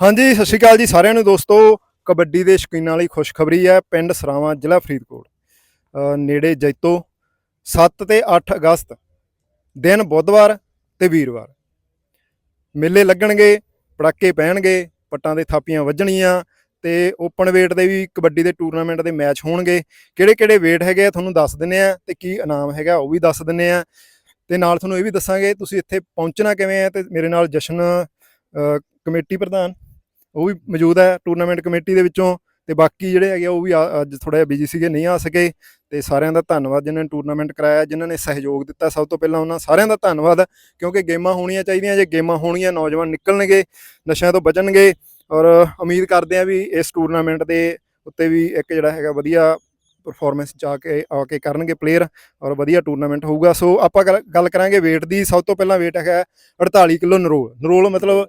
ਹਾਂਜੀ, ਸਤਿ ਸ਼੍ਰੀ ਅਕਾਲ ਜੀ ਸਾਰਿਆਂ ਨੂੰ ਦੋਸਤੋ। ਕਬੱਡੀ ਦੇ ਸ਼ੌਕੀਨਾਂ ਲਈ ਖੁਸ਼ਖਬਰੀ ਹੈ ਪਿੰਡ ਸਰਾਵਾਂ, ਜ਼ਿਲ੍ਹਾ ਫਰੀਦਕੋਟ। ਨੇੜੇ ਜੈਤੋ 7 ਤੇ 8 ਅਗਸਤ, ਦਿਨ ਬੁੱਧਵਾਰ ਤੇ ਵੀਰਵਾਰ। ਮੇਲੇ ਲੱਗਣਗੇ ਪੜਾਕੇ ਪੈਣਗੇ, ਪੱਟਾਂ ਦੇ ਥਾਪੀਆਂ ਵੱਜਣੀਆਂ ਤੇ ਓਪਨ weight ਦੇ ਵੀ ਕਬੱਡੀ ਦੇ ਟੂਰਨਾਮੈਂਟ ਦੇ ਮੈਚ ਹੋਣਗੇ। ਕਿਹੜੇ ਕਿਹੜੇ weight ਹੈਗੇ ਆ ਤੁਹਾਨੂੰ ਦੱਸ ਦਿੰਨੇ ਆ ਤੇ ਕੀ ਇਨਾਮ ਹੈਗਾ ਉਹ ਵੀ ਦੱਸ ਦਿੰਨੇ ਆ। ਤੇ ਨਾਲ ਤੁਹਾਨੂੰ ਇਹ ਵੀ ਦੱਸਾਂਗੇ, ਤੁਸੀਂ ਇੱਥੇ ਪਹੁੰਚਣਾ ਕਿਵੇਂ ਹੈ ਤੇ ਮੇਰੇ ਨਾਲ ਜਸ਼ਨ ਕਮੇਟੀ ਪ੍ਰਧਾਨ ਉਹ ਵੀ ਮੌਜੂਦ ਹੈ ਟੂਰਨਾਮੈਂਟ ਕਮੇਟੀ ਦੇ ਵਿੱਚੋਂ ਤੇ ਬਾਕੀ ਜਿਹੜੇ ਹੈਗੇ ਆ, ਉਹ ਵੀ ਆ- ਅੱਜ ਥੋੜਾ ਜਿਹਾ ਬਿਜ਼ੀ ਸੀਗੇ, ਨਹੀਂ ਆ ਸਕੇ ਤੇ ਸਾਰਿਆਂ ਦਾ ਧੰਨਵਾਦ ਜਿਨ੍ਹਾਂ ਨੇ ਟੂਰਨਾਮੈਂਟ ਕਰਾਇਆ, ਜਿਨ੍ਹਾਂ ਨੇ ਸਹਿਯੋਗ ਦਿੱਤਾ ਸਭ ਤੋਂ ਪਹਿਲਾਂ ਉਹਨਾਂ ਸਾਰਿਆਂ ਦਾ ਧੰਨਵਾਦ, ਕਿਉਂਕਿ ਗੇਮਾਂ ਹੋਣੀਆਂ ਚਾਹੀਦੀਆਂ, ਜੇ ਗੇਮਾਂ ਹੋਣੀਆਂ ਨੌਜਵਾਨ ਨਿਕਲਣਗੇ, ਨਸ਼ਿਆਂ ਤੋਂ ਬਚਣਗੇ ਔਰ ਉਮੀਦ ਕਰਦੇ ਆ ਵੀ ਇਸ ਟੂਰਨਾਮੈਂਟ ਦੇ ਉੱਤੇ ਵੀ ਇੱਕ ਜਿਹੜਾ ਹੈਗਾ ਵਧੀਆ ਪਰਫਾਰਮੈਂਸ ਜਾ ਕੇ, ਆ ਕੇ ਕਰਨਗੇ ਪਲੇਅਰ ਔਰ ਵਧੀਆ ਟੂਰਨਾਮੈਂਟ ਹੋਊਗਾ। ਸੋ ਆਪਾਂ ਗੱਲ- ਗੱਲ ਕਰਾਂਗੇ weight ਦੀ, ਸਭ ਤੋਂ ਪਹਿਲਾਂ weight ਹੈਗਾ 48 ਕਿਲੋ ਨਰੋਲ। ਨਰੋਲ ਮਤਲਬ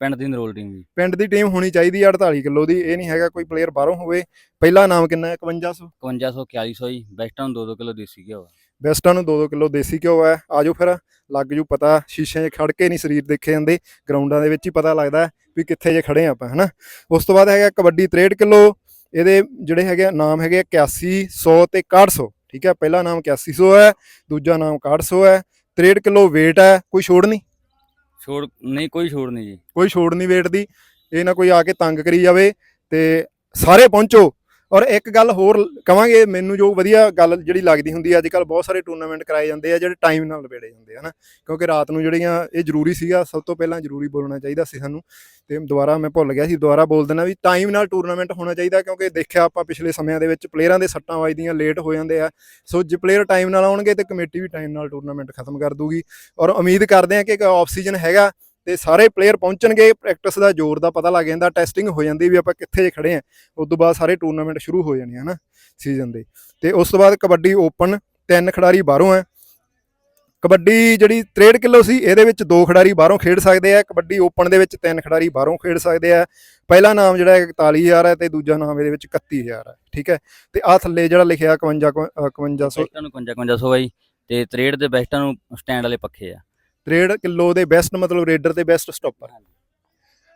ਪਿੰਡ ਦੀ ਨਰੋਲ ਟੀਮ ਜੀ। ਪਿੰਡ ਦੀ ਟੀਮ ਹੋਣੀ ਚਾਹੀਦੀ ਹੈ 48 ਕਿਲੋ ਦੀ ਇਹ ਨਹੀਂ ਹੈਗਾ ਕੋਈ ਪਲੇਅਰ ਬਾਹਰੋਂ ਹੋਵੇ। ਪਹਿਲਾ ਨਾਮ ਕਿੰਨਾ ਹੈ? 5100 5100 4100 ਜੀ। ਬੈਸਟਾਂ ਨੂੰ 2-2 ਕਿਲੋ ਦੇਸੀ ਘਿਓ ਆ। ਬੈਸਟਾਂ ਨੂੰ 2-2 ਕਿਲੋ ਦੇਸੀ ਘਿਓ ਹੈ ਆਜੋ ਫਿਰ ਲੱਗ ਜੂ ਪਤਾ। ਸ਼ੀਸ਼ੇ 'ਚ ਖੜ ਕੇ ਨਹੀਂ ਸਰੀਰ ਦੇਖੇ ਜਾਂਦੇ। ਗਰਾਊਂਡਾਂ ਦੇ ਵਿੱਚ ਹੀ ਪਤਾ ਲੱਗਦਾ ਹੈ ਵੀ ਕਿੱਥੇ ਜੇ ਖੜੇ ਆ ਆਪਾਂ ਹਨਾ? ਉਸ ਤੋਂ ਬਾਅਦ ਹੈਗਾ ਕਬੱਡੀ 63 ਕਿਲੋ। ਇਹਦੇ ਜਿਹੜੇ ਹੈਗੇ ਆ, ਨਾਮ ਹੈਗੇ ਆ 81 100 ਤੇ 6100 ਠੀਕ ਹੈ ਪਹਿਲਾ ਨਾਮ 8100 ਹੈ ਦੂਜਾ ਨਾਮ 6100 ਹੈ। 63 ਕਿਲੋ weight ਹੈ ਕੋਈ ਛੋੜ ਨਹੀਂ। ਛੋੜ, ਨਹੀਂ, ਕੋਈ ਛੋੜ ਨਹੀਂ ਜੀ। ਕੋਈ ਛੋੜ ਨਹੀਂ ਵੇਟ ਦੀ ਇਹ ਨਾ ਕੋਈ ਆ ਕੇ ਤੰਗ ਕਰੀ ਜਾਵੇ ਤੇ ਸਾਰੇ ਪਹੁੰਚੋ। ਔਰ ਇੱਕ ਗੱਲ ਹੋਰ ਕਵਾਂਗੇ, ਮੈਨੂੰ ਜੋ ਵਧੀਆ ਗੱਲ ਜਿਹੜੀ ਲੱਗਦੀ ਹੁੰਦੀ ਹੈ ਅੱਜ ਕੱਲ ਬਹੁਤ ਸਾਰੇ ਟੂਰਨਾਮੈਂਟ ਕਰਾਏ ਜਾਂਦੇ ਆ, ਜਿਹੜੇ ਟਾਈਮ ਨਾਲ ਨਿਬੇੜੇ ਜਾਂਦੇ ਆ, ਹਨਾ? ਕਿਉਂਕਿ ਰਾਤ ਨੂੰ ਜਿਹੜੀਆਂ ਇਹ ਜ਼ਰੂਰੀ ਸੀਗਾ, ਸਭ ਤੋਂ ਪਹਿਲਾਂ ਜ਼ਰੂਰੀ ਬੋਲਣਾ ਚਾਹੀਦਾ ਸੀ ਸਾਨੂੰ। ਤੇ ਦੁਬਾਰਾ ਮੈਂ ਭੁੱਲ ਗਿਆ ਸੀ, ਦੁਬਾਰਾ ਬੋਲ ਦੇਣਾ ਵੀ ਟਾਈਮ ਨਾਲ ਟੂਰਨਾਮੈਂਟ ਹੋਣਾ ਚਾਹੀਦਾ, ਕਿਉਂਕਿ ਦੇਖਿਆ ਆਪਾਂ ਪਿਛਲੇ ਸਮਿਆਂ ਦੇ ਵਿੱਚ ਪਲੇਅਰਾਂ ਦੇ ਸੱਟਾਂ ਵੱਜਦੀਆਂ ਲੇਟ ਹੋ ਜਾਂਦੇ ਆ। ਸੋ ਜੇ ਪਲੇਅਰ ਟਾਈਮ ਨਾਲ ਆਉਣਗੇ, ਤੇ ਕਮੇਟੀ ਵੀ ਟਾਈਮ ਨਾਲ ਟੂਰਨਾਮੈਂਟ ਖਤਮ ਕਰ ਦੂਗੀ। ਔਰ ਉਮੀਦ ਕਰਦੇ ਆ ਕਿ ਆਫ ਸੀਜ਼ਨ ਹੈਗਾ ਤੇ ਸਾਰੇ ਪਲੇਅਰ ਪਹੁੰਚਣਗੇ ਪ੍ਰੈਕਟਿਸ ਦਾ ਜ਼ੋਰ ਦਾ ਪਤਾ ਲੱਗ ਜਾਂਦਾ ਟੈਸਟਿੰਗ ਹੋ ਜਾਂਦੀ ਵੀ ਆਪਾਂ ਕਿੱਥੇ ਜੇ ਖੜੇ ਆ ਉਸ ਤੋਂ ਬਾਅਦ ਸਾਰੇ ਟੂਰਨਾਮੈਂਟ ਸ਼ੁਰੂ ਹੋ ਜਾਣੇ ਹਨਾ ਸੀਜ਼ਨ ਦੇ। ਤੇ ਉਸ ਤੋਂ ਬਾਅਦ ਕਬੱਡੀ ਓਪਨ ਤਿੰਨ ਖਿਡਾਰੀ ਬਾਹਰੋਂ ਆ ਕਬੱਡੀ ਜਿਹੜੀ 63 ਕਿਲੋ ਸੀ, ਇਹਦੇ ਵਿੱਚ ਦੋ ਖਿਡਾਰੀ ਬਾਹਰੋਂ ਖੇਡ ਸਕਦੇ ਆ। ਕਬੱਡੀ ਓਪਨ ਦੇ ਵਿੱਚ ਤਿੰਨ ਖਿਡਾਰੀ ਬਾਹਰੋਂ ਖੇਡ ਸਕਦੇ ਆ। ਪਹਿਲਾ ਨਾਮ ਜਿਹੜਾ ਹੈ 41000 ਹੈ ਤੇ ਦੂਜਾ ਨਾਮ ਇਹਦੇ ਵਿੱਚ 31000 ਹੈ, ਠੀਕ ਹੈ? ਤੇ ਆ ਥੱਲੇ ਜਿਹੜਾ ਲਿਖਿਆ 51 5100 ਬੈਸਟਾਂ ਨੂੰ 5500 ਆ ਜੀ ਤੇ 63 ਦੇ ਬੈਸਟਾਂ ਨੂੰ ਸਟੈਂਡ ਵਾਲੇ ਪੱਖੇ ਆ। 63 ਕਿਲੋ ਦੇ ਬੈਸਟ ਮਤਲਬ ਰੇਡਰ ਤੇ ਬੈਸਟ ਸਟਾਪਰ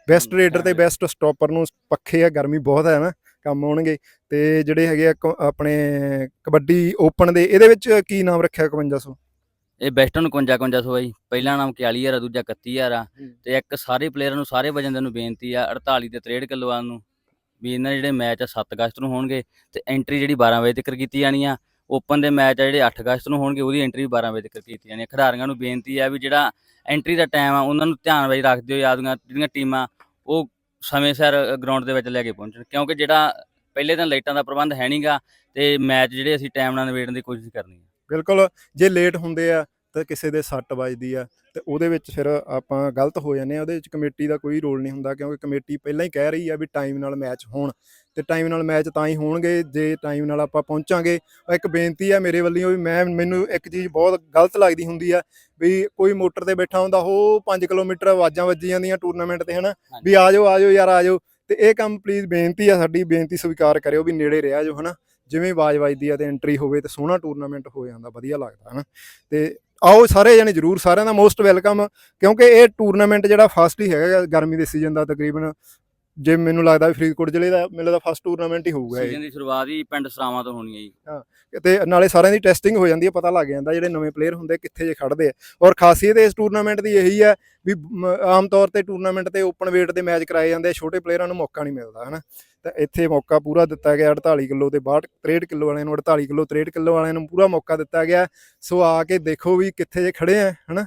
ਬੈਸਟ ਰੇਡਰ ਤੇ। ਬੈਸਟ ਸਟਾਪਰ ਨੂੰ ਪੱਖੇ ਆ ਗਰਮੀ ਬਹੁਤ ਹੈ ਨਾ ਕੰਮ ਆਉਣਗੇ। ਤੇ ਜਿਹੜੇ ਹੈਗੇ ਆ ਕ- ਆਪਣੇ ਕਬੱਡੀ ਓਪਨ ਦੇ ਇਹਦੇ ਵਿੱਚ ਕੀ ਨਾਮ ਰੱਖਿਆ 5100 ਇਹ ਬੈਸਟਾਂ ਨੂੰ 55 5500 ਆ ਜੀ ਪਹਿਲਾ ਨਾਮ 41000 ਆ ਦੂਜਾ 31000 ਆ। ਹੂੰ। ਤੇ ਇੱਕ ਸਾਰੇ ਪਲੇਅਰਾਂ ਨੂੰ ਸਾਰੇ ਵਜਨ ਦੇ ਨੂੰ ਬੇਨਤੀ ਆ 48 ਤੇ 63 ਕਿਲੋਆਂ ਨੂੰ ਵੀ ਇਹਨਾਂ ਦੇ ਜਿਹੜੇ ਮੈਚ ਆ 7 ਅਗਸਤ ਨੂੰ ਹੋਣਗੇ। ਤੇ ਐਂਟਰੀ ਜਿਹੜੀ 12 ਵਜੇ ਤੱਕ ਕੀਤੀ ਜਾਣੀ ਆ। ਓਪਨ ਦੇ ਮੈਚ ਆ ਜਿਹੜੇ 8 ਅਗਸਤ ਨੂੰ ਹੋਣਗੇ, ਉਹਦੀ ਐਂਟਰੀ 12 ਵਜੇ ਤੱਕ ਕੀਤੀ ਜਾਣੀ ਆ। ਖਿਡਾਰੀਆਂ ਨੂੰ ਬੇਨਤੀ ਆ ਵੀ ਜਿਹੜਾ ਐਂਟਰੀ ਦਾ ਟਾਈਮ ਆ, ਉਹਨਾਂ ਨੂੰ ਧਿਆਨ ਵਿੱਚ ਰੱਖਦੇ ਹੋਏ ਯਾਦੀਆਂ ਜਿਹੜੀਆਂ ਟੀਮਾਂ ਉਹ ਸਮੇਂ ਸਿਰ ਗਰਾਊਂਡ ਦੇ ਵਿੱਚ ਲੈ ਕੇ ਪਹੁੰਚਣ। ਕਿਉਂਕਿ ਜਿਹੜਾ ਪਹਿਲੇ ਦਿਨ ਲਾਈਟਾਂ ਦਾ ਪ੍ਰਬੰਧ ਹੈ ਨਹੀਂਗਾ ਤੇ ਮੈਚ ਜਿਹੜੇ ਅਸੀਂ ਟਾਈਮ ਨਾਲ ਨਿਬੇੜਨ ਦੀ ਕੋਸ਼ਿਸ਼ ਕਰਨੀ ਹੈ ਬਿਲਕੁਲ, ਜੇ ਲੇਟ ਹੁੰਦੇ ਆ ਤਾਂ ਕਿਸੇ ਦੇ ਸੱਟ ਵੱਜਦੀ ਆ ਤੇ ਉਹਦੇ ਵਿੱਚ ਫਿਰ ਆਪਾਂ ਗਲਤ ਹੋ ਜਾਂਦੇ ਆ ਉਹਦੇ ਵਿੱਚ ਕਮੇਟੀ ਦਾ ਕੋਈ ਰੋਲ ਨਹੀਂ ਹੁੰਦਾ ਕਿਉਂਕਿ ਕਮੇਟੀ ਪਹਿਲਾਂ ਹੀ ਕਹਿ ਰਹੀ ਆ ਵੀ ਟਾਈਮ ਨਾਲ ਮੈਚ ਹੋਣ ਤੇ ਟਾਈਮ ਨਾਲ ਮੈਚ ਤਾਂ ਹੀ ਹੋਣਗੇ ਜੇ ਟਾਈਮ ਨਾਲ ਆਪਾਂ ਪਹੁੰਚਾਂਗੇ ਇੱਕ ਬੇਨਤੀ ਆ ਮੇਰੇ ਵੱਲੋਂ ਵੀ ਮੈਂ ਮੈਨੂੰ ਇੱਕ ਚੀਜ਼ ਬਹੁਤ ਗਲਤ ਲੱਗਦੀ ਹੁੰਦੀ ਆ ਵੀ ਕੋਈ ਮੋਟਰ ਤੇ ਬੈਠਾ ਹੁੰਦਾ ਉਹ 5 ਕਿਲੋਮੀਟਰ ਆਵਾਜ਼ਾਂ ਵੱਜੀ ਜਾਂਦੀਆਂ ਟੂਰਨਾਮੈਂਟ ਤੇ ਹਨਾ ਵੀ ਆ ਜਾਓ ਆ ਜਾਓ ਯਾਰ ਆ ਜਾਓ ਤੇ ਇਹ ਕੰਮ ਪਲੀਜ਼ ਬੇਨਤੀ ਆ ਸਾਡੀ ਬੇਨਤੀ ਸਵੀਕਾਰ ਕਰਿਓ ਵੀ ਨੇੜੇ ਰਿਹਾ ਜੋ ਹਨਾ ਜਿਵੇਂ ਆਵਾਜ਼ ਵੱਜਦੀ ਆ ਤੇ ਐਂਟਰੀ ਹੋਵੇ ਤੇ ਸੋਹਣਾ ਟੂਰਨਾਮੈਂਟ ਹੋ ਜਾਂਦਾ ਵਧੀਆ ਲੱਗਦਾ ਹਨਾ ਤੇ ਆਓ ਸਾਰੇ ਜਣੇ ਜਰੂਰ ਸਾਰਿਆਂ ਦਾ ਮੋਸਟ ਵੈਲਕਮ, ਕਿਉਂਕਿ ਇਹ ਟੂਰਨਾਮੈਂਟ ਜਿਹੜਾ ਫਸਟ ਹੀ ਹੈਗਾ, ਗਰਮੀ ਦੇ ਸੀਜ਼ਨ ਦਾ ਤਕਰੀਬਨ। ਜੇ ਮੈਨੂੰ ਲੱਗਦਾ ਵੀ ਫਰੀਦਕੋਟ ਜ਼ਿਲ੍ਹੇ ਦਾ ਮੈਨੂੰ ਲੱਗਦਾ ਫਸਟ ਟੂਰਨਾਮੈਂਟ ਹੀ ਹੋਊਗਾ ਇਹ। ਸੀਜ਼ਨ ਦੀ ਸ਼ੁਰੂਆਤ ਹੀ ਪਿੰਡ ਸਰਾਵਾਂ ਤੋਂ ਹੋਣੀ ਹੈ ਜੀ। ਤੇ ਨਾਲੇ ਸਾਰਿਆਂ ਦੀ ਟੈਸਟਿੰਗ ਹੋ ਜਾਂਦੀ ਹੈ ਪਤਾ ਲੱਗ ਜਾਂਦਾ ਜਿਹੜੇ ਨਵੇਂ ਪਲੇਅਰ ਹੁੰਦੇ ਕਿੱਥੇ ਜੇ ਖੜਦੇ ਆ। ਔਰ ਖਾਸੀਅਤ ਇਸ ਟੂਰਨਾਮੈਂਟ ਦੀ ਇਹੀ ਹੈ ਵੀ ਮ- ਆਮ ਤੌਰ ਤੇ ਟੂਰਨਾਮੈਂਟ ਤੇ ਓਪਨ weight ਦੇ ਮੈਚ ਕਰਾਏ ਜਾਂਦੇ ਆ ਛੋਟੇ ਪਲੇਅਰਾਂ ਨੂੰ ਮੌਕਾ ਨਹੀਂ ਮਿਲਦਾ ਹਨਾ। ਤਾਂ ਇੱਥੇ ਮੌਕਾ ਪੂਰਾ ਦਿੱਤਾ ਗਿਆ 48 ਕਿਲੋ ਤੇ 62 63 ਕਿਲੋ ਵਾਲਿਆਂ ਨੂੰ 48 ਕਿਲੋ 63 ਕਿਲੋ ਵਾਲਿਆਂ ਨੂੰ ਪੂਰਾ ਮੌਕਾ ਦਿੱਤਾ ਗਿਆ। ਸੋ ਆ ਕੇ ਦੇਖੋ ਵੀ ਕਿੱਥੇ ਜੇ ਖੜੇ ਆ ਹਨਾ।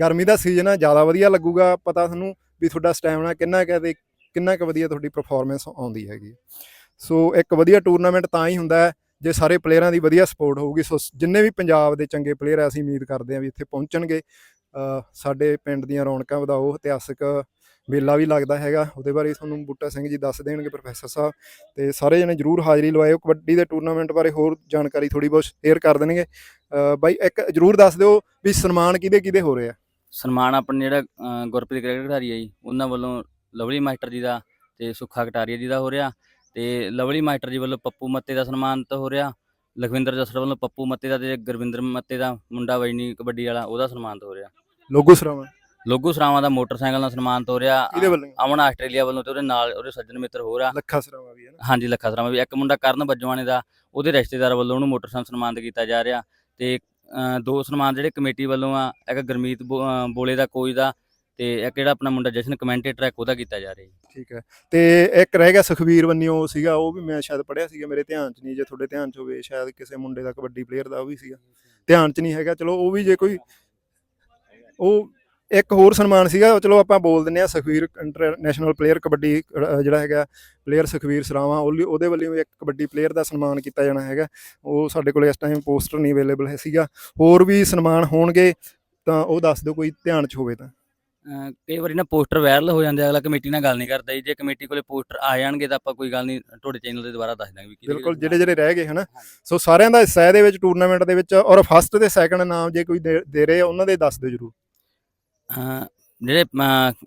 ਗਰਮੀ ਦਾ ਸੀਜ਼ਨ ਆ ਜ਼ਿਆਦਾ ਵਧੀਆ ਲੱਗੂਗਾ। ਪਤਾ ਤੁਹਾਨੂੰ ਵੀ ਤੁਹਾਡਾ ਸਟੈਮਿਨਾ ਕਿੰਨਾ ਕੁ ਹੈ ਤੇ ਕਿੰਨਾ ਕੁ ਵਧੀਆ ਤੁਹਾਡੀ ਪਰਫਾਰਮੈਂਸ ਆਉਂਦੀ ਹੈਗੀ ਸੋ ਇੱਕ ਵਧੀਆ ਟੂਰਨਾਮੈਂਟ ਤਾਂ ਹੀ ਹੁੰਦਾ ਹੈ ਜੇ ਸਾਰੇ ਪਲੇਅਰਾਂ ਦੀ ਵਧੀਆ ਸਪੋਰਟ ਹੋਊਗੀ। ਸੋ ਜਿੰਨੇ ਵੀ ਪੰਜਾਬ ਦੇ ਚੰਗੇ ਪਲੇਅਰ ਆ, ਅਸੀਂ ਉਮੀਦ ਕਰਦੇ ਹਾਂ ਵੀ ਇੱਥੇ ਪਹੁੰਚਣਗੇ। ਸਾਡੇ ਪਿੰਡ ਦੀਆਂ ਰੌਣਕਾਂ ਵਧਾਓ, ਇਤਿਹਾਸਕ ਮੇਲਾ ਵੀ ਲੱਗਦਾ ਹੈਗਾ। ਉਹਦੇ ਬਾਰੇ ਤੁਹਾਨੂੰ ਬੂਟਾ ਸਿੰਘ ਜੀ ਦੱਸ ਦੇਣਗੇ ਪ੍ਰੋਫੈਸਰ ਸਾਹਿਬ। ਤੇ ਸਾਰੇ ਜਣੇ ਜਰੂਰ ਹਾਜ਼ਰੀ ਲਵਾਇਓ। ਕਬੱਡੀ ਦੇ ਟੂਰਨਾਮੈਂਟ ਬਾਰੇ ਹੋਰ ਜਾਣਕਾਰੀ ਥੋੜੀ ਬਹੁਤ ਸ਼ੇਅਰ ਕਰ ਦੇਣਗੇ। ਬਾਈ, ਇੱਕ ਜਰੂਰ ਦੱਸ ਦਿਓ ਵੀ ਸਨਮਾਨ ਕਿਹਦੇ ਕਿਹਦੇ ਹੋ ਰਿਹਾ? ਸਨਮਾਨ ਆਪਣੇ ਜਿਹੜਾ ਗੁਰਪ੍ਰੀਤ ਕ੍ਰਿਕਟ ਖਿਡਾਰੀ ਹੈ ਜੀ, ਉਹਨਾਂ ਵੱਲੋਂ ਲਵਲੀ ਮਾਸਟਰ ਜੀ ਦਾ ਤੇ ਸੁੱਖਾ ਕਟਾਰੀਆ ਜੀ ਦਾ ਹੋ ਰਿਹਾ ਤੇ ਲਵਲੀ ਮਾਸਟਰ ਜੀ ਵੱਲੋਂ ਪੱਪੂ ਮੱਤੇ ਦਾ ਸਨਮਾਨ ਤਾਂ ਹੋ ਰਿਹਾ। ਲਖਵਿੰਦਰ ਜਸਰ ਵੱਲੋਂ ਪੱਪੂ ਮੱਤੇ ਦਾ ਤੇ ਗੁਰਵਿੰਦਰ ਮੱਤੇ ਦਾ ਮੁੰਡਾ ਵਜਨੀ ਕਬੱਡੀ ਵਾਲਾ ਉਹਦਾ ਸਨਮਾਨ ਤਾਂ ਹੋ ਰਿਹਾ। ਲੋਗੋ ਸਰਾਵਾਂ। ਲੋਗੂ ਸਰਾਵਾਂ ਦਾ ਮੋਟਰਸਾਈਕਲ ਨਾਲ ਸਨਮਾਨ ਤੋਰਿਆ ਕਿਹਦੇ ਵੱਲੋਂ ਅਮਨ ਆਸਟ੍ਰੇਲੀਆ ਵੱਲੋਂ ਤੇ ਉਹਦੇ ਨਾਲ ਉਹਦੇ ਸੱਜਣ ਮਿੱਤਰ ਹੋਰ ਆ। ਲੱਖਾ ਸਰਾਵਾ ਵੀ ਹੈ ਨਾ। ਹਾਂਜੀ ਲੱਖਾ ਸਰਾਵਾਂ ਵੀ ਇੱਕ ਮੁੰਡਾ ਕਰਨ ਬੱਜਵਾਨੇ ਦਾ ਉਹਦੇ ਰਿਸ਼ਤੇਦਾਰ ਵੱਲੋਂ ਉਹਨੂੰ ਮੋਟਰਸਾਈਕਲ ਸਨਮਾਨਿਤ ਕੀਤਾ ਜਾ ਰਿਹਾ ਤੇ ਦੋ ਸਨਮਾਨ ਜਿਹੜੇ ਕਮੇਟੀ ਵੱਲੋਂ ਆ ਇੱਕ ਗੁਰਮੀਤ ਬੋਲੇ ਦਾ ਕੋਚ ਦਾ ਤੇ ਇੱਕ ਜਿਹੜਾ ਆਪਣਾ ਮੁੰਡਾ ਜਸ਼ਨ ਕਮੈਂਟੇਟਰ ਹੈ ਉਹਦਾ ਕੀਤਾ ਜਾ ਰਿਹਾ ਜੀ। ਠੀਕ ਹੈ। ਤੇ ਇੱਕ ਰਹਿ ਗਿਆ ਸੁਖਵੀਰ ਵੰਨਿਓ ਸੀਗਾ, ਉਹ ਵੀ ਮੈਂ ਸ਼ਾਇਦ ਪੜਿਆ ਸੀਗਾ, ਮੇਰੇ ਧਿਆਨ 'ਚ ਨਹੀਂ ਜੇ ਤੁਹਾਡੇ ਧਿਆਨ 'ਚ ਹੋਵੇ, ਸ਼ਾਇਦ ਕਿਸੇ ਮੁੰਡੇ ਦਾ ਕਬੱਡੀ ਪਲੇਅਰ ਦਾ ਉਹ ਵੀ ਸੀਗਾ। ਧਿਆਨ 'ਚ ਨਹੀਂ ਹੈਗਾ, ਚਲੋ ਉਹ ਵੀ ਜੇ ਕੋਈ ਉਹ ਇੱਕ ਹੋਰ ਸਨਮਾਨ ਸੀਗਾ, ਚਲੋ ਆਪਾਂ ਬੋਲ ਦਿੰਨੇ ਆ ਸੁਖਵੀਰ ਇੰਟਰਨੈਸ਼ਨਲ ਪਲੇਅਰ ਕਬੱਡੀ ਜਿਹੜਾ ਹੈਗਾ ਪਲੇਅਰ ਸੁਖਵੀਰ ਸਰਾਵਾਂ ਉਹਲੀ- ਉਹਦੇ ਵੱਲੋਂ ਵੀ ਇੱਕ ਕਬੱਡੀ ਪਲੇਅਰ ਦਾ ਸਨਮਾਨ ਕੀਤਾ ਜਾਣਾ ਹੈਗਾ। ਉਹ ਸਾਡੇ ਕੋਲ ਇਸ ਟਾਈਮ ਪੋਸਟਰ ਨਹੀਂ ਅਵੇਲੇਬਲ ਹੈ ਸੀਗਾ। ਹੋਰ ਵੀ ਸਨਮਾਨ ਹੋਣਗੇ, ਤਾਂ ਉਹ ਦੱਸ ਦਿਓ, ਕੋਈ ਧਿਆਨ 'ਚ ਹੋਵੇ ਤਾਂ। ਕਈ ਵਾਰੀ ਨਾ ਪੋਸਟਰ ਵਾਇਰਲ ਹੋ ਜਾਂਦੇ ਆ, ਅਗਲਾ ਕਮੇਟੀ ਨਾਲ ਗੱਲ ਨਹੀਂ ਕਰਦਾ ਜੀ। ਜੇ ਕਮੇਟੀ ਕੋਲੇ ਪੋਸਟਰ ਆ ਜਾਣਗੇ ਤਾਂ ਆਪਾਂ ਕੋਈ ਗੱਲ ਨਹੀਂ ਤੁਹਾਡੇ ਚੈਨਲ ਤੇ ਦੁਬਾਰਾ ਦੱਸ ਦਾਂਗੇ ਵੀ ਕਿਹਦੇ ਬਿਲਕੁਲ ਜਿਹੜੇ ਜਿਹੜੇ ਰਹਿ ਗਏ ਹਨਾ। ਸੋ ਸਾਰਿਆਂ ਦਾ ਹਿੱਸਾ ਇਹਦੇ ਵਿੱਚ ਟੂਰਨਾਮੈਂਟ ਦੇ ਵਿੱਚ ਔਰ ਫਸਟ ਤੇ ਸੈਕੰਡ ਨਾਮ ਜੇ ਕੋਈ ਦੇ ਦੇ ਰਹੇ ਆ ਉਹਨਾਂ ਦੇ ਦੱਸ ਦਿਓ ਜਰੂਰ। ਅਹ ਜਿਹੜੇ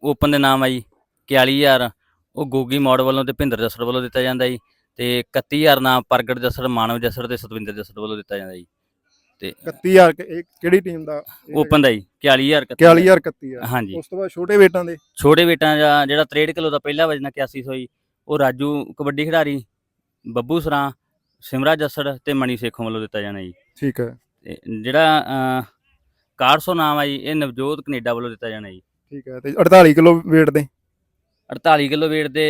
ਓਪਨ ਦੇ ਨਾਮ ਆ ਜੀ 41000 ਉਹ ਗੋਗੀ ਮੋੜ ਵੱਲੋਂ ਤੇ ਭਿੰਦਰ ਜਸੜ ਵੱਲੋਂ ਦਿੱਤਾ ਜਾਂਦਾ ਜੀ। ਤੇ 31000 ਨਾਮ ਪ੍ਰਗਟ ਜਸੜ ਮਾਨਵ ਜਸੜ ਤੇ ਸਤਵਿੰਦਰ ਜਸੜ ਵੱਲੋਂ ਦਿੱਤਾ ਜਾਂਦਾ ਜੀ। ਤੇ 31000 ਕਿ- ਇਹ ਕਿਹੜੀ ਟੀਮ ਦਾ? ਓਪਨ ਦਾ ਜੀ 41000 41000 31000 ਹਾਂਜੀ। ਉਸ ਤੋਂ ਬਾਅਦ ਛੋਟੇ ਵੇਟਾਂ ਦੇ? ਛੋਟੇ ਬੇਟਾਂ ਦਾ ਜਿਹੜਾ 63 ਕਿਲੋ ਦਾ ਪਹਿਲਾ ਵਜਨ 8100 ਜੀ ਉਹ ਰਾਜੂ ਕਬੱਡੀ ਖਿਡਾਰੀ ਬੱਬੂ ਸਰਾਂ ਸਿਮਰਾ ਜਸੜ ਤੇ ਮਣੀ ਸੇਖੋਂ ਵੱਲੋਂ ਦਿੱਤਾ ਜਾਣਾ ਜੀ। ਠੀਕ ਹੈ। ਤੇ ਜਿਹੜਾ ਅਹ, 400 ਨਾਮ ਆ ਜੀ ਇਹ ਨਵਜੋਤ ਕੈਨੇਡਾ ਵੱਲੋਂ ਦਿੱਤਾ ਜਾਣਾ ਜੀ। ਠੀਕ ਹੈ ਤੇ 48 ਕਿਲੋ ਵੇਟ ਦੇ? 48 ਕਿਲੋ weight ਦੇ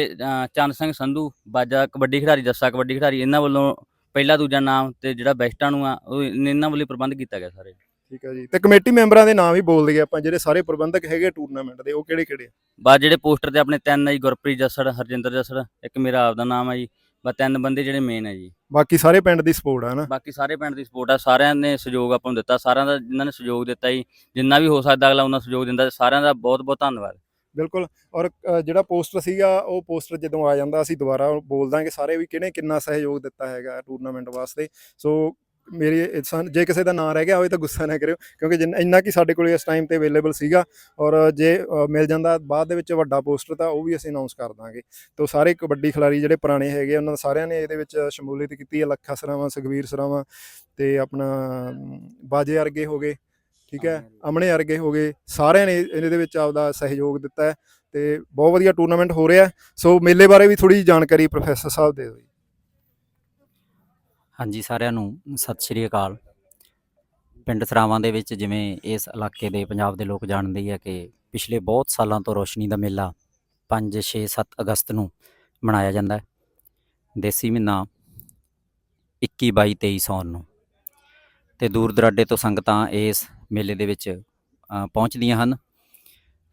ਚੰਦ ਸਿੰਘ ਸੰਧੂ ਬਾਜਾ ਕਬੱਡੀ ਖਿਡਾਰੀ ਜੱਸਾ ਕਬੱਡੀ ਖਿਡਾਰੀ ਇਹਨਾਂ ਵੱਲੋਂ ਪਹਿਲਾ ਦੂਜਾ ਨਾਮ ਤੇ ਜਿਹੜਾ ਬੈਸਟਾਂ ਨੂੰ ਆ ਉਹ ਇਹਨਾਂ ਵੱਲੋਂ ਪ੍ਰਬੰਧ ਕੀਤਾ ਗਿਆ ਸਾਰੇ। ਠੀਕ ਹੈ ਜੀ। ਤੇ ਕਮੇਟੀ ਮੈਂਬਰਾਂ ਦੇ ਨਾਮ ਵੀ ਬੋਲ ਦਈਏ ਆਪਾਂ ਜਿਹੜੇ ਸਾਰੇ ਪ੍ਰਬੰਧਕ ਹੈਗੇ ਟੂਰਨਾਮੈਂਟ ਦੇ ਉਹ ਕਿਹੜੇ ਕਿਹੜੇ ਬਸ ਜਿਹੜੇ ਪੋਸਟਰ ਤੇ ਆਪਣੇ ਤਿੰਨ ਆ ਜੀ ਗੁਰਪ੍ਰੀਤ ਜੱਸੜ ਹਰਜਿੰਦਰ ਜੱਸੜ ਇੱਕ ਮੇਰਾ ਆਪਦਾ ਨਾਮ ਆ ਜੀ ਬਸ ਤਿੰਨ ਬੰਦੇ ਜਿਹੜੇ ਮੇਨ ਆ ਜੀ। ਬਾਕੀ ਸਾਰੇ ਪਿੰਡ ਦੀ ਸਪੋਰਟ ਆ ਨਾ ਬਾਕੀ ਸਾਰੇ ਪਿੰਡ ਦੀ ਸਪੋਰਟ ਆ ਸਾਰਿਆਂ ਨੇ ਸਹਿਯੋਗ ਆਪਾਂ ਨੂੰ ਦਿੱਤਾ ਸਾਰਿਆਂ ਦਾ ਜਿਨ੍ਹਾਂ ਨੇ ਸਹਿਯੋਗ ਦਿੱਤਾ ਜੀ ਜਿੰਨਾ ਵੀ ਹੋ ਸਕਦਾ ਅਗਲਾ ਉਹਨਾਂ ਸਹਿਯੋਗ ਦਿੰਦਾ ਸਾਰਿਆਂ ਦਾ ਬਹੁਤ ਬਹੁਤ ਧੰਨਵਾਦ। ਬਿਲਕੁਲ, ਔਰ ਜਿਹੜਾ ਪੋਸਟਰ ਸੀਗਾ, ਉਹ ਪੋਸਟਰ ਜਦੋਂ ਆ ਜਾਂਦਾ, ਅਸੀਂ ਦੁਬਾਰਾ ਬੋਲ ਦਾਂਗੇ ਸਾਰੇ ਵੀ ਕਿਹਨੇ ਕਿੰਨਾ ਸਹਿਯੋਗ ਦਿੱਤਾ ਹੈਗਾ ਟੂਰਨਾਮੈਂਟ ਵਾਸਤੇ। ਸੋ, ਮੇਰੀ ਇਹ ਜੇ ਕਿਸੇ ਦਾ ਨਾਂ ਰਹਿ ਗਿਆ ਹੋਵੇ ਤਾਂ ਗੁੱਸਾ ਨਾ ਕਰਿਓ, ਕਿਉਂਕਿ ਜਿੰਨਾ, ਇੰਨਾ ਕੀ ਸਾਡੇ ਕੋਲ ਇਸ ਟਾਈਮ ਤੇ ਅਵੇਲੇਬਲ ਸੀਗਾ, ਔਰ ਜੇ ਮਿਲ ਜਾਂਦਾ ਬਾਅਦ ਦੇ ਵਿੱਚ ਵੱਡਾ ਪੋਸਟਰ, ਤਾਂ ਉਹ ਵੀ ਅਸੀਂ ਅਨਾਉਂਸ ਕਰ ਦਾਂਗੇ। ਤੋਂ ਸਾਰੇ ਕਬੱਡੀ ਖਿਡਾਰੀ ਜਿਹੜੇ ਪੁਰਾਣੇ ਹੈਗੇ, ਉਹਨਾਂ ਸਾਰਿਆਂ ਨੇ ਇਹਦੇ ਵਿੱਚ ਸ਼ਮੂਲੀਅਤ ਕੀਤੀ ਹੈ, ਲੱਖਾ ਸਰਾਵਾਂ ਸੁਖਵੀਰ ਸਰਾਵਾਂ ਤੇ ਆਪਣਾ, ਬਾਜੇ ਅਰਗੇ ਹੋ ਗਏ। ਠੀਕ ਹੈ ਅਮਨੇ ਵਰਗੇ ਹੋ ਗਏ ਸਾਰਿਆਂ ਨੇ ਇਹਦੇ ਵਿੱਚ ਆਪਦਾ ਸਹਿਯੋਗ ਦਿੱਤਾ ਹੈ ਤੇ ਬਹੁਤ ਵਧੀਆ ਟੂਰਨਾਮੈਂਟ ਹੋ ਰਿਹਾ। ਸੋ ਮੇਲੇ ਬਾਰੇ ਵੀ ਥੋੜੀ ਜਾਣਕਾਰੀ ਪ੍ਰੋਫੈਸਰ ਸਾਹਿਬ ਦੇ ਦਿਓ ਜੀ। ਹਾਂਜੀ ਸਾਰਿਆਂ ਨੂੰ ਸਤਿ ਸ਼੍ਰੀ ਅਕਾਲ। ਪਿੰਡ ਸਰਾਵਾਂ ਦੇ ਵਿੱਚ ਜਿਵੇਂ ਇਸ ਇਲਾਕੇ ਦੇ ਪੰਜਾਬ ਦੇ ਲੋਕ ਜਾਣਦੇ ਹੀ ਆ ਕਿ ਪਿਛਲੇ ਬਹੁਤ ਸਾਲਾਂ ਤੋਂ ਰੋਸ਼ਨੀ ਦਾ ਮੇਲਾ 5 6 7 ਅਗਸਤ ਨੂੰ ਮਨਾਇਆ ਜਾਂਦਾ ਹੈ। ਦੇਸੀ ਮਹੀਨਾ 21 22 23 ਸੌਣ ਨੂੰ। ਤੇ ਦੂਰ ਦਰਾਡੇ ਤੋਂ ਸੰਗਤਾਂ ਇਸ ਮੇਲੇ ਦੇ ਵਿੱਚ ਪਹੁੰਚਦੀਆਂ ਹਨ।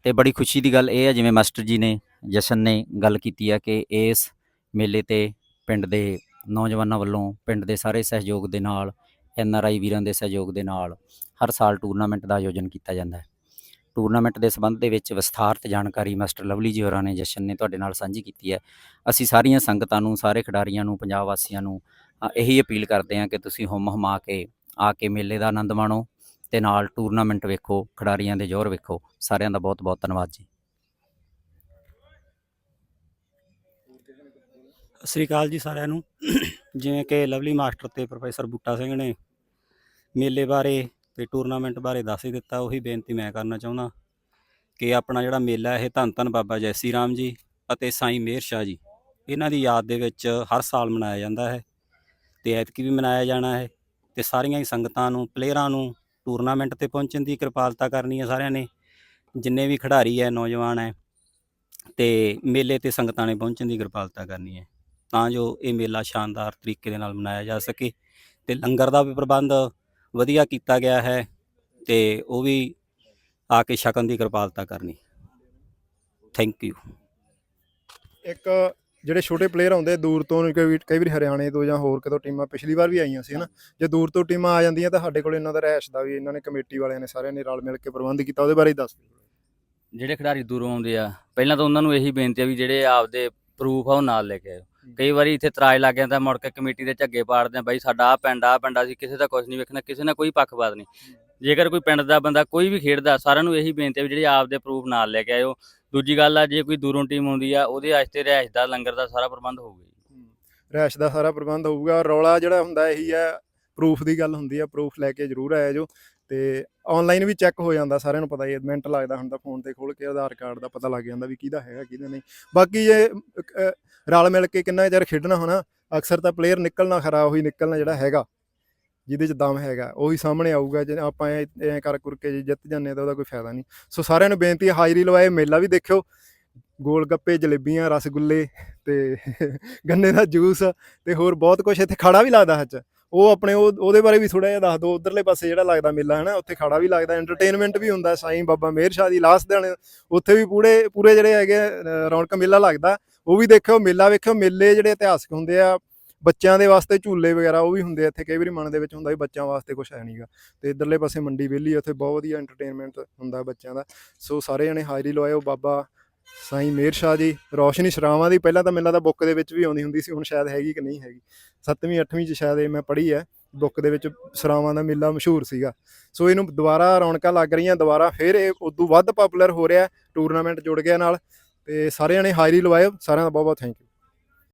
ਤੇ ਬੜੀ ਖੁਸ਼ੀ ਦੀ ਗੱਲ ਇਹ ਹੈ, ਜਿਵੇਂ ਮਾਸਟਰ ਜੀ ਨੇ, ਜਸ਼ਨ ਨੇ ਗੱਲ ਕੀਤੀ ਹੈ ਕਿ ਇਸ ਮੇਲੇ ਤੇ ਪਿੰਡ ਦੇ ਨੌਜਵਾਨਾਂ ਵੱਲੋਂ, ਪਿੰਡ ਦੇ ਸਾਰੇ ਸਹਿਯੋਗ ਦੇ ਨਾਲ, ਐਨ ਆਰ ਆਈ ਵੀਰਾਂ ਦੇ ਸਹਿਯੋਗ ਦੇ ਨਾਲ ਹਰ ਸਾਲ ਟੂਰਨਾਮੈਂਟ ਦਾ ਆਯੋਜਨ ਕੀਤਾ ਜਾਂਦਾ ਹੈ। ਟੂਰਨਾਮੈਂਟ ਦੇ ਸੰਬੰਧ ਦੇ ਵਿੱਚ ਵਿਸਥਾਰਤ ਜਾਣਕਾਰੀ ਮਾਸਟਰ ਲਵਲੀ ਜੀ ਹੋਰਾਂ ਨੇ, ਜਸ਼ਨ ਨੇ ਤੁਹਾਡੇ ਨਾਲ ਸਾਂਝੀ ਕੀਤੀ ਹੈ। ਅਸੀਂ ਸਾਰੀਆਂ ਸੰਗਤਾਂ ਨੂੰ, ਸਾਰੇ ਖਿਡਾਰੀਆਂ ਨੂੰ, ਪੰਜਾਬ ਵਾਸੀਆਂ ਨੂੰ ਇਹੀ ਅਪੀਲ ਕਰਦੇ ਹਾਂ ਕਿ ਤੁਸੀਂ ਹੁਮ ਹਮਾ ਕੇ ਆ ਕੇ ਮੇਲੇ ਦਾ ਆਨੰਦ ਮਾਣੋ। ਤੇ ਨਾਲ ਟੂਰਨਾਮੈਂਟ ਵੇਖੋ, ਖਿਡਾਰੀਆਂ ਦੇ ਜ਼ੋਰ ਵੇਖੋ, ਸਾਰਿਆਂ ਦਾ ਬਹੁਤ ਬਹੁਤ ਧੰਨਵਾਦ ਜੀ। ਸਤਿ ਸ੍ਰੀ ਅਕਾਲ ਜੀ ਸਾਰਿਆਂ ਨੂੰ। ਜਿਵੇਂ ਕਿ ਲਵਲੀ ਮਾਸਟਰ ਤੇ ਪ੍ਰੋਫੈਸਰ ਬੂਟਾ ਸਿੰਘ ਨੇ ਮੇਲੇ ਬਾਰੇ ਤੇ ਟੂਰਨਾਮੈਂਟ ਬਾਰੇ ਦੱਸ ਹੀ ਦਿੱਤਾ, ਉਹੀ ਬੇਨਤੀ ਮੈਂ ਕਰਨਾ ਚਾਹੁੰਦਾ ਕਿ ਆਪਣਾ ਜਿਹੜਾ ਮੇਲਾ ਇਹ ਧੰਨ ਧੰਨ ਬਾਬਾ ਜੈਸੀ ਰਾਮ ਜੀ ਅਤੇ ਸਾਈਂ ਮੇਰ ਸ਼ਾਹ ਜੀ, ਇਹਨਾਂ ਦੀ ਯਾਦ ਦੇ ਵਿੱਚ ਹਰ ਸਾਲ ਮਨਾਇਆ ਜਾਂਦਾ ਹੈ ਤੇ ਐਤਕੀ ਵੀ ਮਨਾਇਆ ਜਾਣਾ ਹੈ ਤੇ ਸਾਰੀਆਂ ਹੀ ਸੰਗਤਾਂ ਨੂੰ ਪਲੇਅਰਾਂ ਨੂੰ ਟੂਰਨਾਮੈਂਟ ਤੇ ਪਹੁੰਚਣ ਦੀ ਕਿਰਪਾਲਤਾ ਕਰਨੀ ਹੈ ਸਾਰਿਆਂ ਨੇ, ਜਿੰਨੇ ਵੀ ਖਿਡਾਰੀ ਹੈ, ਨੌਜਵਾਨ ਹੈ, ਤੇ ਮੇਲੇ ਤੇ ਸੰਗਤਾਂ ਨੇ ਪਹੁੰਚਣ ਦੀ ਕਿਰਪਾਲਤਾ ਕਰਨੀ ਹੈ, ਤਾਂ ਜੋ ਇਹ ਮੇਲਾ ਸ਼ਾਨਦਾਰ ਤਰੀਕੇ ਦੇ ਨਾਲ ਮਨਾਇਆ ਜਾ ਸਕੇ ਤੇ ਲੰਗਰ ਦਾ ਵੀ ਪ੍ਰਬੰਧ ਵਧੀਆ ਕੀਤਾ ਗਿਆ ਹੈ ਤੇ ਉਹ ਵੀ ਆ ਕੇ ਛਕਣ ਦੀ ਕਿਰਪਾਲਤਾ ਕਰਨੀ। ਥੈਂਕ ਯੂ ਇੱਕ ਜਿਹੜੇ ਛੋਟੇ ਪਲੇਅਰ ਆਉਂਦੇ ਦੂਰ ਤੋਂ ਕਈ ਵਾਰੀ- ਕਈ ਵਾਰੀ ਹਰਿਆਣੇ ਤੋਂ ਜਾਂ ਹੋਰ ਕਿਤੋਂ ਟੀਮਾਂ ਪਿਛਲੀ ਵਾਰ ਵੀ ਆਈਆਂ ਸੀ ਹਨਾ? ਜੇ ਦੂਰ ਤੋਂ ਟੀਮਾਂ ਆ ਜਾਂਦੀਆਂ ਤਾਂ ਸਾਡੇ ਕੋਲ ਇਹਨਾਂ ਦਾ ਰਹਿਸ਼ ਦਾ ਵੀ ਇਹਨਾਂ ਨੇ ਕਮੇਟੀ ਵਾਲਿਆਂ ਨੇ ਸਾਰਿਆਂ ਨੇ ਰਲ ਮਿਲ ਕੇ ਪ੍ਰਬੰਧ ਕੀਤਾ ਉਹਦੇ ਬਾਰੇ ਦੱਸ ਦਿਓ। ਜਿਹੜੇ ਖਿਡਾਰੀ ਦੂਰੋਂ ਆਉਂਦੇ ਆ ਪਹਿਲਾਂ ਤਾਂ ਉਹਨਾਂ ਨੂੰ ਇਹੀ ਬੇਨਤੀ ਆ ਵੀ ਜਿਹੜੇ ਆਪਦੇ ਪ੍ਰੂਫ ਆ ਉਹ ਨਾਲ ਲੈ ਕੇ ਆਇਓ। ਕਈ ਵਾਰੀ ਇੱਥੇ ਤਰਾਜ ਲੱਗ ਜਾਂਦਾ ਮੁੜ ਕੇ ਕਮੇਟੀ ਦੇ ਝੱਗੇ ਪਾੜਦੇ ਆ ਬਾਈ ਸਾਡਾ ਆ ਪਿੰਡ ਆ ਪਿੰਡ ਅਸੀਂ ਕਿਸੇ ਦਾ ਕੁਝ ਨਹੀਂ ਵੇਖਣਾ ਕਿਸੇ ਨਾਲ ਕੋਈ ਪੱਖਪਾਤ ਨਹੀਂ। ਜੇਕਰ ਕੋਈ ਪਿੰਡ ਦਾ ਬੰਦਾ ਕੋਈ ਵੀ ਖੇਡਦਾ ਸਾਰਿਆਂ ਨੂੰ ਇਹੀ ਬੇਨਤੀ ਆ ਵੀ ਜਿਹੜੇ ਆਪਦੇ ਪ੍ਰੂਫ ਨਾਲ ਲੈ ਕੇ ਆਇਓ ਦੂਜੀ ਗੱਲ ਆ ਜੇ ਕੋਈ ਦੂਰੋਂ ਟੀਮ ਆਉਂਦੀ ਆ ਉਹਦੇ ਵਾਸਤੇ ਰਿਹਾਇਸ਼ ਦਾ ਲੰਗਰ ਦਾ ਸਾਰਾ ਪ੍ਰਬੰਧ ਹੋਊਗਾ ਜੀ। ਰਹਿਸ਼ ਦਾ ਸਾਰਾ ਪ੍ਰਬੰਧ ਹੋਊਗਾ। ਰੌਲਾ ਜਿਹੜਾ ਹੁੰਦਾ ਇਹੀ ਹੈ ਪ੍ਰੂਫ ਦੀ ਗੱਲ ਹੁੰਦੀ ਹੈ ਪ੍ਰੂਫ ਲੈ ਕੇ ਜ਼ਰੂਰ ਆਇਆ ਜੋ। ਤੇ ਆਨਲਾਈਨ ਵੀ ਚੈੱਕ ਹੋ ਜਾਂਦਾ ਸਾਰਿਆਂ ਨੂੰ ਪਤਾ ਹੀ ਹੈ ਮਿੰਟ ਲੱਗਦਾ ਹੁੰਦਾ ਫੋਨ ਤੇ ਖੋਲ ਕੇ ਆਧਾਰ ਕਾਰਡ ਦਾ ਪਤਾ ਲੱਗ ਜਾਂਦਾ ਵੀ ਕਿਹਦਾ ਹੈਗਾ ਕਿਹਦਾ ਨਹੀਂ। ਬਾਕੀ ਜੇ ਅਹ, ਰਲ ਮਿਲ ਕੇ ਕਿੰਨਾ ਚਿਰ ਖੇਡਣਾ ਹੋਣਾ ਅਕਸਰ ਤਾਂ ਪਲੇਅਰ ਨਿਕਲਣਾ ਖਰਾਬ ਹੋਈ ਨਿਕਲਣਾ ਜਿਹੜਾ ਹੈਗਾ। ਜਿਹਦੇ ਚ ਦਮ ਹੈਗਾ ਉਹੀ ਸਾਹਮਣੇ ਆਊਗਾ ਜੇ ਆਪਾਂ ਐ ਐ ਕਰ ਕੁਰ ਕੇ ਜੇ ਜਿੱਤ ਜਾਂਦੇ ਤਾਂ ਉਹਦਾ ਕੋਈ ਫਾਇਦਾ ਨਹੀਂ। ਸੋ ਸਾਰਿਆਂ ਨੂੰ ਬੇਨਤੀ ਹੈ ਹਾਜ਼ਰੀ ਲਵਾਏ ਮੇਲਾ ਵੀ ਦੇਖਿਓ। ਗੋਲ ਗੱਪੇ ਜਲੇਬੀਆਂ ਰਸਗੁੱਲੇ ਤੇ ਗੰਨੇ ਦਾ ਜੂਸ ਤੇ ਹੋਰ ਬਹੁਤ ਕੁਝ ਇੱਥੇ ਖਾੜਾ ਵੀ ਲੱਗਦਾ ਹੱਚ ਉਹ ਆਪਣੇ ਉਹ ਉਹਦੇ ਬਾਰੇ ਵੀ ਥੋੜਾ ਜਿਹਾ ਦੱਸ ਦਿਓ। ਉਧਰਲੇ ਪਾਸੇ ਜਿਹੜਾ ਲੱਗਦਾ ਮੇਲਾ ਹੈ ਨਾ ਉੱਥੇ ਖਾੜਾ ਵੀ ਲੱਗਦਾ ਐਂਟਰਟੇਨਮੈਂਟ ਵੀ ਹੁੰਦਾ। ਸਾਈਂ ਬਾਬਾ ਮੇਰ ਸ਼ਾਹ ਦੀ ਲਾਸਟ ਦਿਨ ਉੱਥੇ ਵੀ ਪੂਰੇ ਪੂਰੇ ਜਿਹੜੇ ਹੈਗੇ ਆ, ਰੌਣਕ ਮੇਲਾ ਲੱਗਦਾ। ਉਹ ਵੀ ਦੇਖਿਓ ਮੇਲਾ ਵੇਖਿਓ ਮੇਲੇ ਜਿਹੜੇ ਇਤਿਹਾਸਕ ਹੁੰਦੇ ਆ ਬੱਚਿਆਂ ਦੇ ਵਾਸਤੇ ਝੂਲੇ ਵਗੈਰਾ ਉਹ ਵੀ ਹੁੰਦੇ ਆ ਇੱਥੇ ਕਈ ਵਾਰੀ ਮਨ ਦੇ ਵਿੱਚ ਹੁੰਦਾ ਵੀ ਬੱਚਿਆਂ ਵਾਸਤੇ ਕੁਝ ਹੈ ਨਹੀਂਗਾ ਤੇ ਇਧਰਲੇ ਪਾਸੇ ਮੰਡੀ ਵਿਹਲੀ ਆ, ਉੱਥੇ ਬਹੁਤ ਵਧੀਆ ਐਂਟਰਟੇਨਮੈਂਟ ਹੁੰਦਾ ਬੱਚਿਆਂ ਦਾ। ਸੋ ਸਾਰੇ ਜਣੇ ਹਾਜ਼ਰੀ ਲਵਾਇਓ ਬਾਬਾ ਸਾਈਂ ਮੇਰ ਸ਼ਾਹ ਜੀ ਰੋਸ਼ਨੀ ਸ਼ਰਾਵਾਂ ਦੀ ਪਹਿਲਾਂ ਤਾਂ ਮੈਨੂੰ ਤਾਂ ਬੁੱਕ ਦੇ ਵਿੱਚ ਵੀ ਆਉਂਦੀ ਹੁੰਦੀ ਸੀ ਹੁਣ ਸ਼ਾਇਦ ਹੈਗੀ ਕਿ ਨਹੀਂ ਹੈਗੀ। 7ਵੀਂ 8ਵੀਂ ਚ ਸ਼ਾਇਦ ਇਹ ਮੈਂ ਪੜ੍ਹੀ ਹੈ ਬੁੱਕ ਦੇ ਵਿੱਚ ਸਰਾਵਾਂ ਦਾ ਮੇਲਾ ਮਸ਼ਹੂਰ ਸੀਗਾ। ਸੋ ਇਹਨੂੰ ਦੁਬਾਰਾ ਰੌਣਕਾਂ ਲੱਗ ਰਹੀਆਂ ਦੁਬਾਰਾ ਫਿਰ ਇਹ ਉਦੋਂ ਵੱਧ ਪਪੂਲਰ ਹੋ ਰਿਹਾ ਟੂਰਨਾਮੈਂਟ ਜੁੜ ਗਿਆ ਨਾਲ। ਤੇ ਸਾਰੇ ਜਣੇ ਹਾਜ਼ਰੀ ਲਵਾਇਓ ਸਾਰਿਆਂ ਦਾ ਬਹੁਤ ਬਹੁਤ ਥੈਂਕ ਯੂ